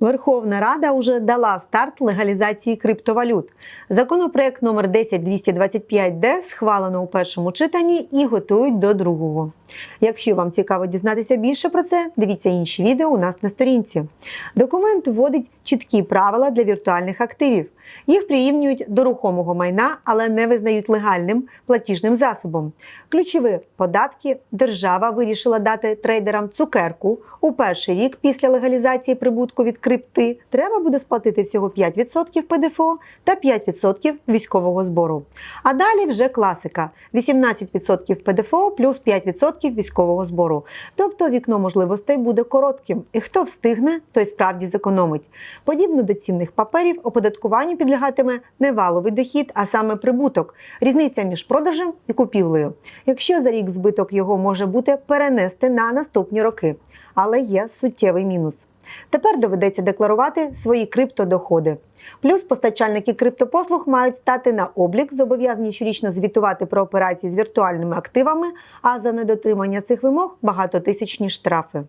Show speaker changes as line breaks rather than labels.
Верховна Рада уже дала старт легалізації криптовалют. Законопроект номер 10225Д схвалено у першому читанні і готують до другого. Якщо вам цікаво дізнатися більше про це, дивіться інші відео у нас на сторінці. Документ вводить чіткі правила для віртуальних активів. Їх прирівнюють до рухомого майна, але не визнають легальним платіжним засобом. Ключові податки держава вирішила дати трейдерам цукерку у перший рік після легалізації прибутку від крипти. Треба буде сплатити всього 5% ПДФО та 5% військового збору. А далі вже класика: 18% ПДФО плюс 5% військового збору. Тобто вікно можливостей буде коротким, і хто встигне, той справді зекономить. Подібно до цінних паперів, оподаткуванню підлягатиме не валовий дохід, а саме прибуток, різниця між продажем і купівлею. Якщо за рік збиток його може бути перенести на наступні роки, але є суттєвий мінус. Тепер доведеться декларувати свої криптодоходи. Плюс постачальники криптопослуг мають стати на облік, зобов'язані щорічно звітувати про операції з віртуальними активами, а за недотримання цих вимог багатотисячні штрафи.